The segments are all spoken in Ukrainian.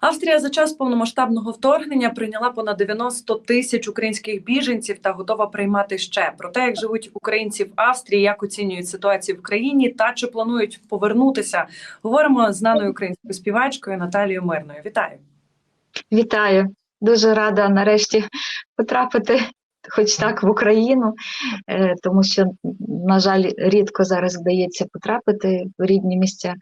Австрія за час повномасштабного вторгнення прийняла понад 90 тисяч українських біженців та готова приймати ще. Про те, як живуть українці в Австрії, як оцінюють ситуацію в країні та чи планують повернутися, говоримо з знаною українською співачкою Наталією Мирною. Вітаю! Вітаю, дуже рада нарешті потрапити, хоч так, в Україну, е, тому що, на жаль, рідко зараз вдається потрапити в рідні місця.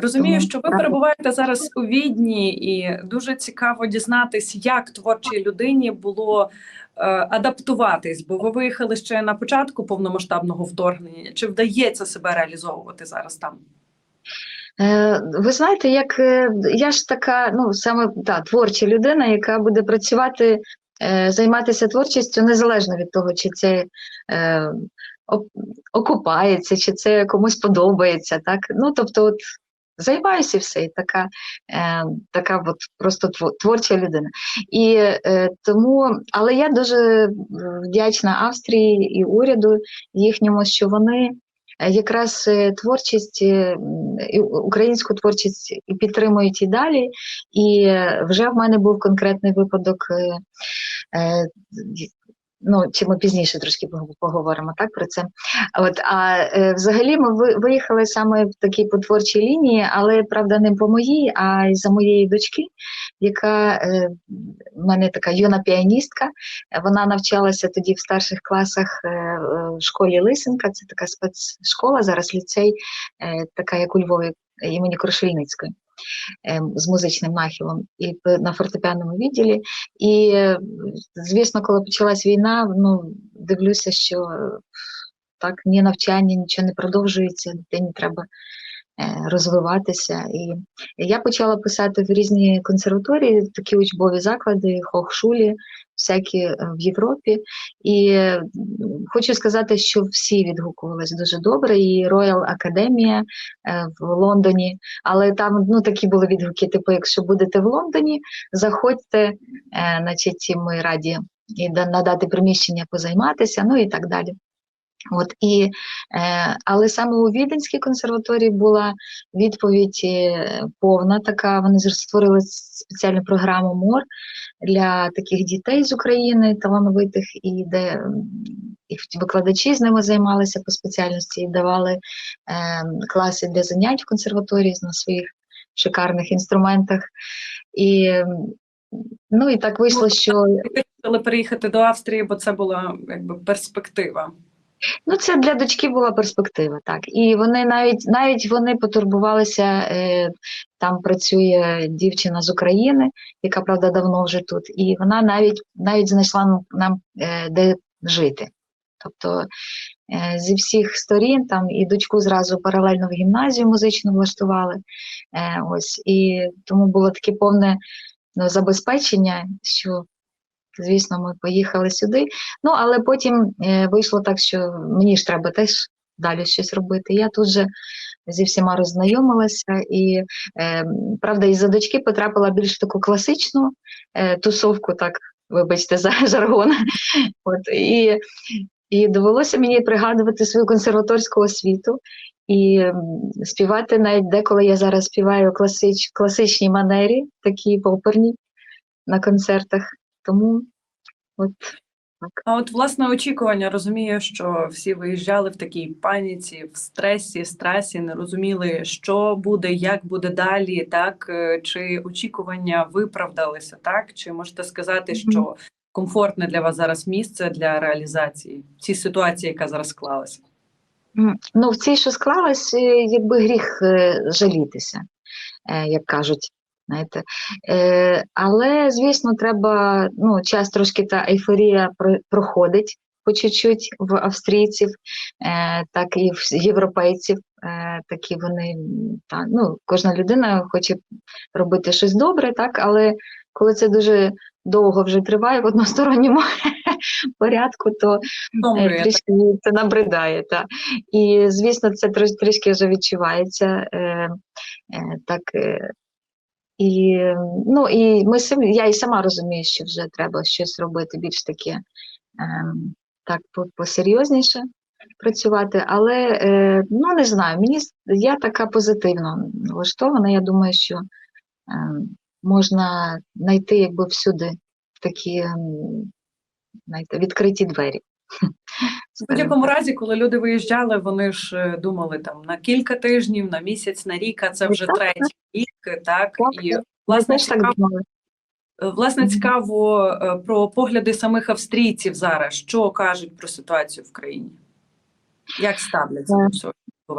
Розумію, що ви перебуваєте зараз у Відні, і дуже цікаво дізнатись, як творчій людині було е, адаптуватись, бо ви виїхали ще на початку повномасштабного вторгнення. Чи вдається себе реалізовувати зараз там? Е, Ви знаєте, як е, я ж така, ну саме та творча людина, яка буде працювати, е, займатися творчістю незалежно від того, чи це е, окупається, чи це комусь подобається. Так? Ну, тобто, от займаюся все, і така, е, така от просто творча людина. І е, тому, але я дуже вдячна Австрії і уряду їхньому, що вони е, якраз е, творчість, е, українську творчість підтримують і далі. І е, вже в мене був конкретний випадок. Ну, чи ми пізніше трошки поговоримо так про це. От а е, взагалі ми виїхали саме в такій по творчій лінії, але правда не по моїй, а й за моєї дочки, яка е, в мене така юна піаністка. Вона навчалася тоді в старших класах е, в школі Лисенка. Це така спецшкола, зараз ліцей, е, така як у Львові імені Крошельницької. Е, З музичним нахилом і на фортепіаному відділі. І, звісно, коли почалась війна, ну дивлюся, що так ні навчання, нічого не продовжується, дитині треба розвиватися. І я почала писати в різні консерваторії, такі учбові заклади, хохшулі, всякі е, в Європі. І е, хочу сказати, що всі відгукувалися дуже добре, і Royal Академія в Лондоні, але там ну, такі були відгуки, типу, якщо будете в Лондоні, заходьте, е, значить, ми раді і надати приміщення позайматися, ну і так далі. От і, е, але саме у Віденській консерваторії була відповідь е, повна така. Вони створили спеціальну програму МОР для таких дітей з України, талановитих, і де і викладачі з ними займалися по спеціальності і давали е, класи для занять в консерваторії на своїх шикарних інструментах. І, ну, і так вийшло, що Ви хотіли переїхати до Австрії, бо це була якби перспектива. Ну, це для дочки була перспектива, так. І вони навіть навіть вони потурбувалися. Е, там працює дівчина з України, яка правда давно вже тут, і вона навіть навіть знайшла нам, е, де жити. Тобто е, зі всіх сторін там і дочку зразу паралельно в гімназію музичну влаштували. Е, ось і тому було таке повне ну, забезпечення, що звісно, ми поїхали сюди. Ну, але потім е, вийшло так, що мені ж треба теж далі щось робити. Я тут же зі всіма роззнайомилася, і е, правда, із-за дочки потрапила більш таку класичну е, тусовку, так, вибачте, за жаргон. От, і, і довелося мені пригадувати свою консерваторську освіту. І співати навіть деколи я зараз співаю класич, класичній манері, такі оперні на концертах. Тому от так. А от власне очікування розумію, що всі виїжджали в такій паніці, в стресі, стресі, не розуміли, що буде, як буде далі, так Е, чи очікування виправдалися, так чи можете сказати, що комфортне для вас зараз місце для реалізації цій ситуації, яка зараз склалася? Ну, в цій, що склалось, е, якби гріх е, жалітися, як кажуть. Знаєте. Е, але, звісно, треба, ну, час трошки та ейфорія проходить по чуть-чуть в австрійців, е, так і в європейців. Е, такі вони, та, ну, кожна людина хоче робити щось добре, так, але коли це дуже довго вже триває в односторонньому порядку, то Е, Трішки це набридає, так. І, звісно, це трош- трішки вже відчувається. Е, е, так, е, і, ну, і ми самі, я і сама розумію, що вже треба щось робити більш таке е, так, посерйозніше працювати. Але е, ну, не знаю, мені я така позитивно налаштована. Я думаю, що е, можна знайти якби всюди такі м, знаєте, відкриті двері. В будь-якому разі, коли люди виїжджали, вони ж е, думали там на кілька тижнів, на місяць, на рік, а це Ну, вже так, третій рік, так, Так, і власне цікаво, е, власне цікаво е, про погляди самих австрійців зараз, що кажуть про ситуацію в країні, як ставляться Е. до.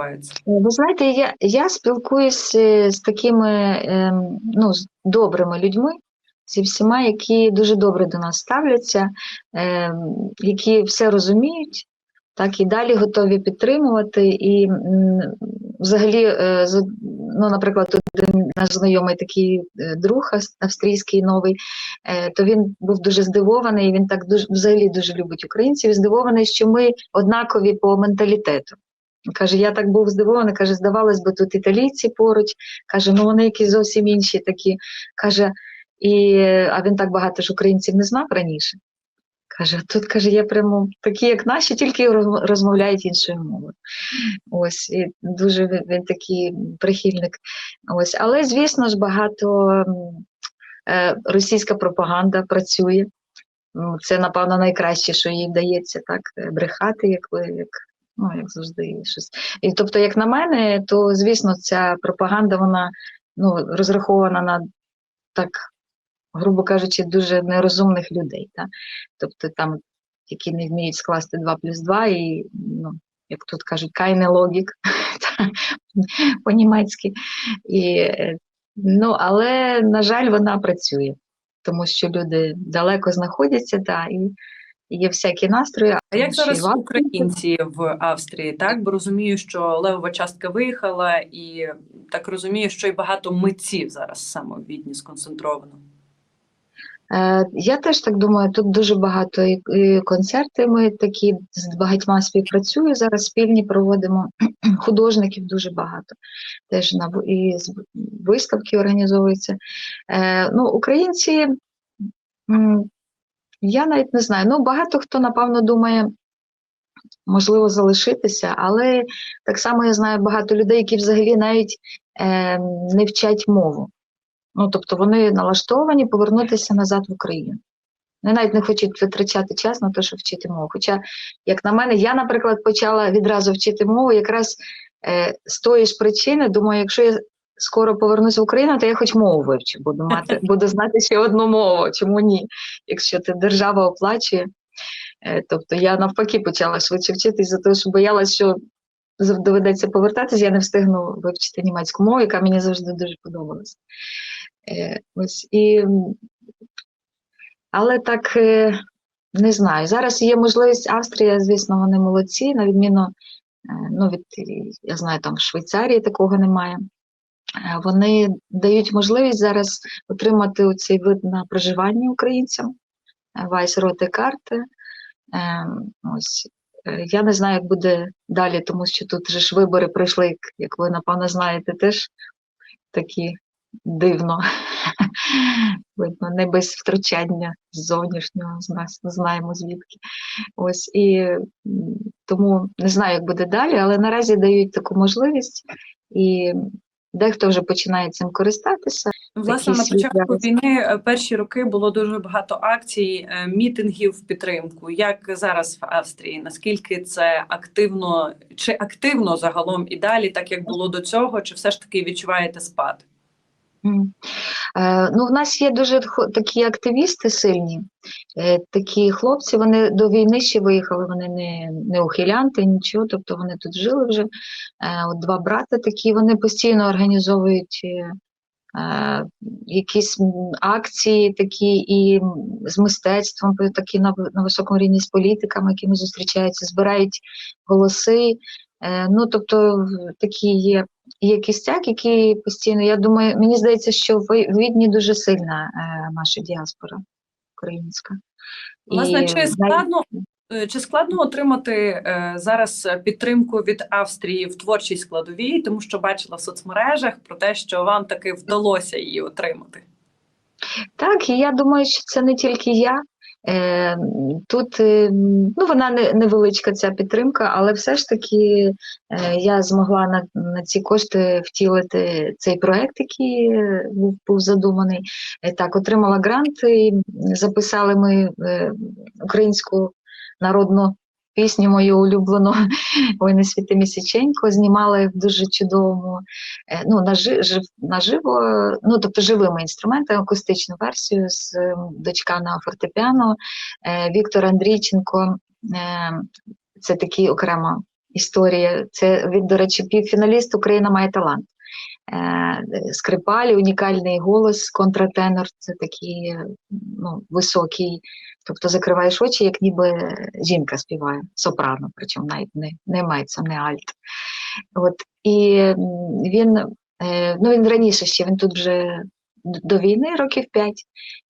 Е, Ви знаєте, я, я спілкуюсь е, з такими ем, ну, з добрими людьми, зі всіма, які дуже добре до нас ставляться, ем, які все розуміють, так і далі готові підтримувати. І взагалі, е, ну, наприклад, один наш знайомий такий е, друг австрійський новий, е, то він був дуже здивований. Він так дуже взагалі дуже любить українців. Здивований, що ми однакові по менталітету. Каже, я так був здивований, каже, здавалось би, тут італійці поруч. Каже, ну вони якісь зовсім інші такі. Каже, і, а він так багато ж українців не знав раніше. Каже, тут каже, я прямо такі, як наші, тільки розмовляють іншою мовою. Ось, і дуже він, такий прихильник. Ось, але, звісно ж, багато е, російська пропаганда працює. Це, напевно, найкраще, що їй вдається, так, е, брехати, як як, ну, як завжди, щось. І, тобто, як на мене, то, звісно, ця пропаганда, вона ну, розрахована на так, грубо кажучи, дуже нерозумних людей. Так? Тобто там, які не вміють скласти 2 плюс 2, і, ну, як тут кажуть, кайне логік по-німецьки. І, е, ну, але, на жаль, вона працює, тому що люди далеко знаходяться, та, і є всякі настрої. А як зараз в українці в Австрії? Так, бо розумію, що левова частка виїхала, і так розумію, що й багато митців зараз саме в Відні сконцентровано. Е, Я теж так думаю, тут дуже багато і, концерти. Ми такі з багатьма співпрацюю зараз спільні проводимо художників дуже багато. Теж на і виставки організовуються. Е, ну, українці, я навіть не знаю. Ну, багато хто, напевно, думає, можливо, залишитися, але так само я знаю багато людей, які взагалі навіть е, не вчать мову. Ну, тобто вони налаштовані повернутися назад в Україну. Вони навіть не хочуть витрачати час на те, щоб вчити мову. Хоча, як на мене, я, наприклад, почала відразу вчити мову якраз е, з тої ж причини, думаю, якщо я скоро повернусь в Україну, то я хоч мову вивчу, буду мати, буду знати ще одну мову. Чому ні? Якщо ти держава оплачує. Е, тобто я навпаки почала швидше вчитись за те, що боялась, що доведеться повертатись, я не встигну вивчити німецьку мову, яка мені завжди дуже подобалась. Е, ось, і, але так е, не знаю. Зараз є можливість Австрія, звісно, вони молодці, на відміну е, ну, від, я знаю, там в Швейцарії такого немає. Вони дають можливість зараз отримати цей вид на проживання українцям, вайс-роти карти. Е, Ось. Я не знаю, як буде далі, тому що тут же ж вибори пройшли, як ви напевно знаєте, теж такі дивно. Видно, не без втручання зовнішнього, з нас знаємо звідки. Ось і тому не знаю, як буде далі, але наразі дають таку можливість, і дехто вже починає цим користатися. Власне, на початку війни е, перші роки було дуже багато акцій, е, мітингів в підтримку. Як зараз в Австрії? Наскільки це активно чи активно загалом і далі, так як було до цього, чи все ж таки відчуваєте спад? Е, ну, в нас є дуже такі активісти сильні, е, такі хлопці, вони до війни ще виїхали, вони не, не ухилянти, нічого, тобто вони тут жили вже. Е, от два брати такі, вони постійно організовують якісь акції такі і з мистецтвом, такі на, на високому рівні з політиками, якими зустрічаються, збирають голоси. Ну, тобто такі є є кістяк, який постійно. Я думаю, мені здається, що в Відні дуже сильна е, наша діаспора українська. Власне, І чи складно е, чи складно отримати е, зараз е, підтримку від Австрії в творчій складовій, тому що бачила в соцмережах про те, що вам таки вдалося її отримати? Так, і я думаю, що це не тільки я. Е, Тут е, ну, вона невеличка ця підтримка, але все ж таки е, я змогла на, на ці кошти втілити цей проект, який був, був задуманий. Так, отримала грант і записали ми українську народну пісню мою улюблену Ой, не світи місяченько, знімали в дуже чудовому, е, ну, нажи, жив, наживо, ну, тобто живими інструментами, акустичну версію з е, дочка на фортепіано. Е, Віктор Андрійченко, е, це такі окрема історія. Це він, до речі, півфіналіст Україна має талант. Е, Скрипаль, унікальний голос, контратенор це такий ну, високий, тобто закриваєш очі, як ніби жінка співає, сопрано, причому навіть не, не мається, не альт. От, і він, е, ну, він раніше ще, він тут вже до війни років 5,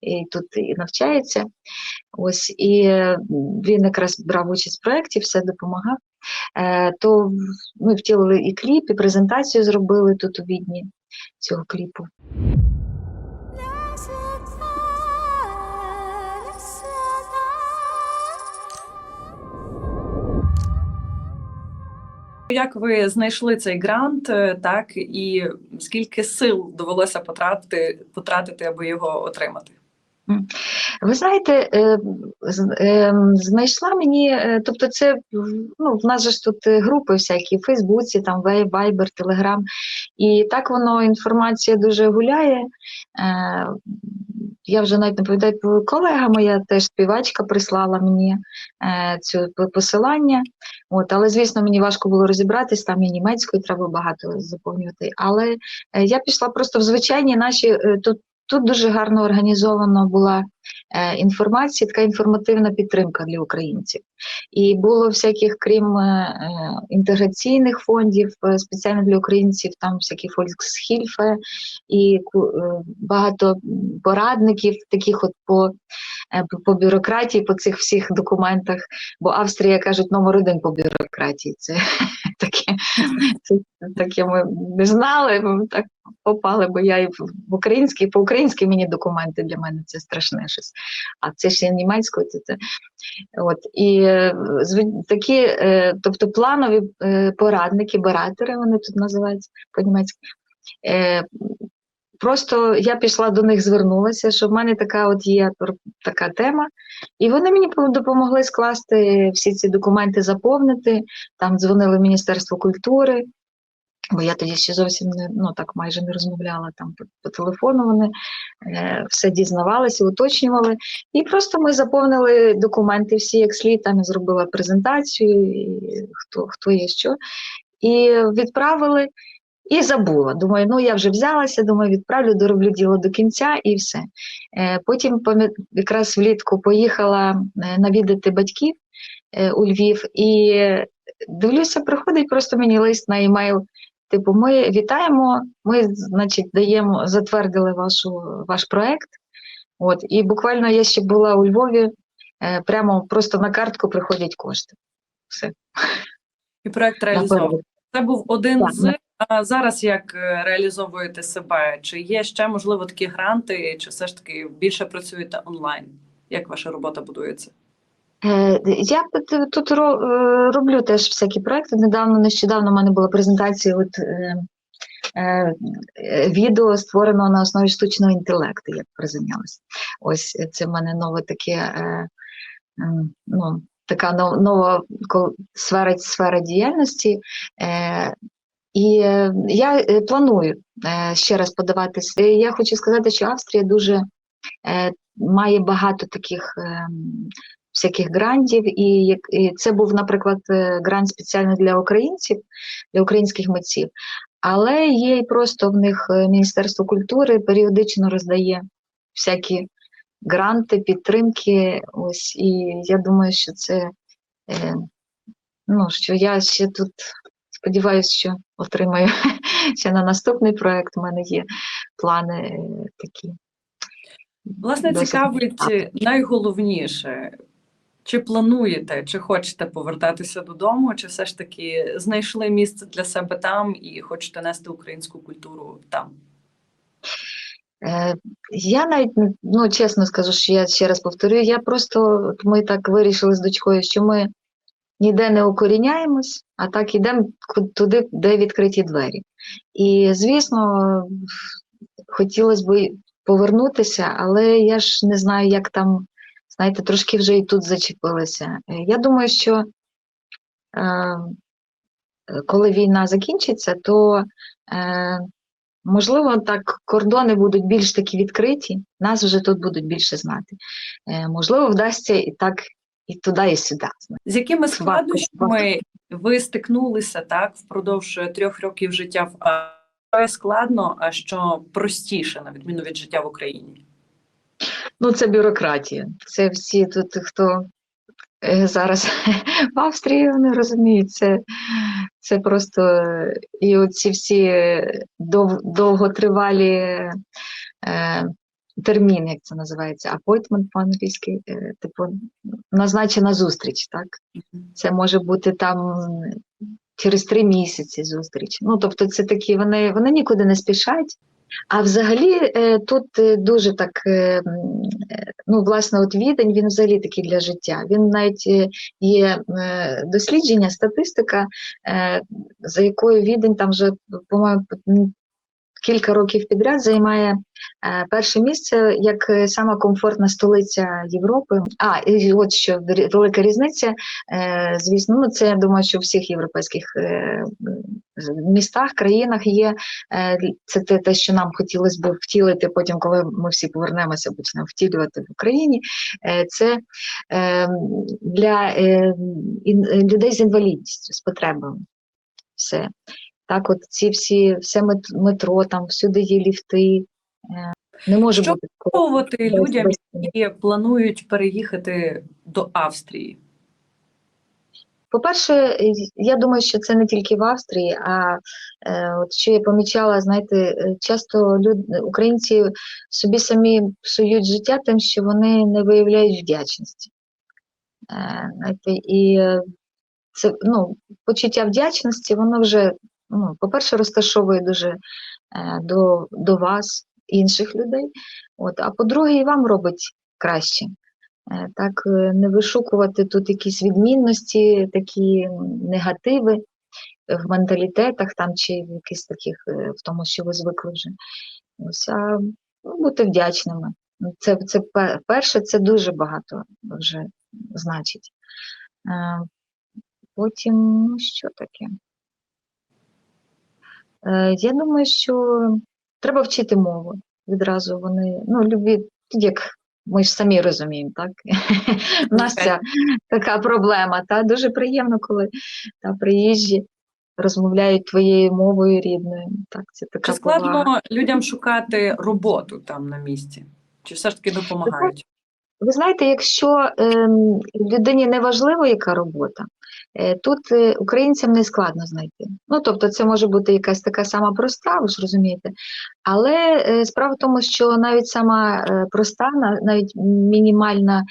і тут і навчається. Ось, і він якраз брав участь в проєкті, все допомагав. Е, то ми втілили і кліп, і презентацію зробили тут у Відні цього кліпу. Як ви знайшли цей грант, е, так і скільки сил довелося потратити, потратити, аби його отримати? Ви знаєте, е, е, знайшла мені, е, тобто це ну, в нас же ж тут групи всякі в Фейсбуці, там Вайбер, Телеграм, і так воно інформація дуже гуляє. Я вже навіть не пам'ятаю, колега моя теж співачка прислала мені е, цю посилання. От, але, звісно, мені важко було розібратись, там і німецькою треба багато заповнювати. Але я пішла просто в звичайні наші тут. Тут дуже гарно організовано була е, інформація, така інформативна підтримка для українців. І було всяких, крім е, е, інтеграційних фондів, спеціально для українців, там всякі Volkshilfe і багато порадників, таких от по- по бюрократії, по цих всіх документах. Бо Австрія кажуть номер один по бюрократії. Це таке, це таке ми не знали, так попали, бо я і в українській, по-українськи мені документи для мене це страшне щось. А це ще німецькою, це, це От, і е, такі, е, тобто планові е, порадники, баратери, вони тут називаються по-німецьки. Просто я пішла до них, звернулася, що в мене така от є така тема, і вони мені допомогли скласти всі ці документи, заповнити. Там дзвонили в Міністерство культури, бо я тоді ще зовсім не ну так майже не розмовляла там по, по телефону. Вони е, все дізнавалися, уточнювали. І просто ми заповнили документи всі як слід, там я зробила презентацію, і хто, хто є що, і відправили. І забула. Думаю, ну я вже взялася, думаю, відправлю, дороблю діло до кінця і все. Е, потім якраз влітку поїхала е, навідати батьків е, у Львів, і дивлюся, приходить просто мені лист на емейл. Типу, ми вітаємо, ми, значить, даємо, затвердили вашу, ваш проект. От, і буквально я ще була у Львові, е, прямо просто на картку приходять кошти. Все. І проект реалізований. Це був один Так, з а зараз як е, реалізовуєте себе? Чи є ще можливо такі гранти, чи все ж таки більше працюєте онлайн? Як ваша робота будується? Е, Я тут е, роблю теж всякі проекти. Недавно, нещодавно в мене була презентація от, е, е, е, відео створеного на основі штучного інтелекту, як приземлялася. Ось е, це в мене нове таке, е, ну, така нова сфера, сфера діяльності. Е, і е, я е, планую е, ще раз подаватись. Е, Я хочу сказати, що Австрія дуже е, має багато таких ем, всяких грантів, і, це був, наприклад, е, грант спеціально для українців, для українських митців, але є і просто в них е, Міністерство культури періодично роздає всякі гранти, підтримки. Ось, і я думаю, що це е, ну, що я ще тут сподіваюся, що отримаю ще на наступний проект. У мене є плани такі. Власне, цікавить найголовніше. Чи плануєте, чи хочете повертатися додому, чи все ж таки знайшли місце для себе там і хочете нести українську культуру там? Е, Я навіть ну, чесно скажу, що я ще раз повторю, я просто ми так вирішили з дочкою, що ми ніде не укоріняємось, а так йдемо туди, де відкриті двері. І, звісно, хотілося б повернутися, але я ж не знаю, як там, знаєте, трошки вже і тут зачепилися. Е, Я думаю, що е, коли війна закінчиться, то е, можливо так кордони будуть більш такі відкриті, нас вже тут будуть більше знати. Е, можливо, вдасться і так і туди, і сюди. З якими складнощами ви стикнулися так впродовж трьох років життя в складно, а що простіше, на відміну від життя в Україні? Ну, це бюрократія. Це всі тут, хто е, зараз в Австрії, вони розуміють, це, це просто і оці всі дов, довготривалі е, терміни, як це називається, appointment по-англійськи, е, типу назначена зустріч, так? Це може бути там через три місяці зустріч. Ну, тобто, це такі, вони, вони нікуди не спішать. А взагалі е, тут е, дуже так, е, ну, власне, от відень, він взагалі такий для життя. Він навіть є дослідження, статистика, за якою відень там вже, по-моєму, кілька років підряд займає е, перше місце як е, сама комфортна столиця Європи. А, і от що велика різниця, е, звісно, ну це я думаю, що у всіх європейських містах, країнах є це те, те, що нам хотілося б втілити потім, коли ми всі повернемося, почнемо втілювати в Україні. Це для людей з інвалідністю, з потребами. Все. Так, от ці всі, все метро, там всюди є ліфти. Е, Не може Що бути без- людям, які планують переїхати до Австрії. По-перше, я думаю, що це не тільки в Австрії, а е, от що я помічала, знаєте, е, часто люд, українці собі самі псують життя тим, що вони не виявляють вдячності. Е, знаєте, і е, це ну, почуття вдячності, воно вже, ну, по-перше, розташовує дуже е, до, до вас, інших людей. От, а по-друге, і вам робить краще. Е, Так, е, не вишукувати тут якісь відмінності, такі негативи в менталітетах там чи в якихось таких, в тому, що ви звикли вже. Ось, а ну, бути вдячними. Це, це перше, це дуже багато вже значить. Потім, ну що таке? Е, Я думаю, що треба вчити мову. Відразу вони, ну, любі, як ми ж самі розуміємо, так? У нас ця така проблема. Та? Дуже приємно, коли та, приїжджі розмовляють твоєю мовою рідною. Так, це така Чи складно повага. людям шукати роботу там на місці? Чи все ж таки допомагають? Ви знаєте, якщо ем, людині не важливо, яка робота, е, тут е, українцям не складно знайти. Ну, тобто, це може бути якась така сама проста, ви ж розумієте. Але е, справа в тому, що навіть сама е, проста, навіть мінімальна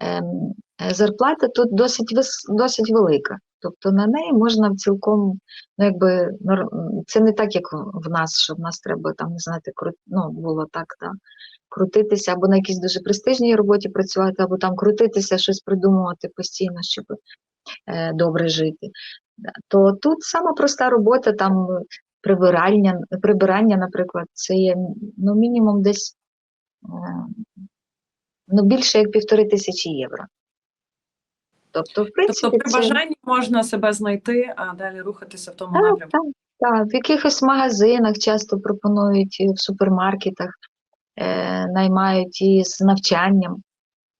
ем, е, зарплата тут досить досить велика. Тобто на неї можна цілком, ну якби це не так, як в нас, що в нас треба там, не знати, ну, було так, так крутитися або на якійсь дуже престижній роботі працювати, або там крутитися, щось придумувати постійно, щоб е, добре жити. То тут сама проста робота, там е, прибирання, прибирання, наприклад, це є ну, мінімум десь е, ну, більше як півтори тисячі євро. Тобто, в принципі, Тобто при це... бажанні можна себе знайти, а далі рухатися в тому Так, напрямку. так, так. В якихось магазинах часто пропонують в супермаркетах, е, наймають і з навчанням.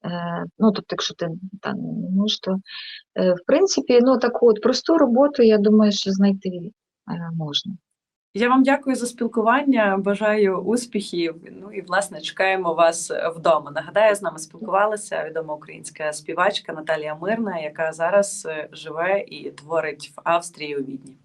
Е, ну, тобто, якщо ти там не можеш, то е, в принципі, ну таку от просту роботу, я думаю, що знайти е, можна. Я вам дякую за спілкування. Бажаю успіхів. Ну і власне чекаємо вас вдома. Нагадаю, з нами спілкувалася відома українська співачка Наталія Мирна, яка зараз е, живе і творить в Австрії у Відні.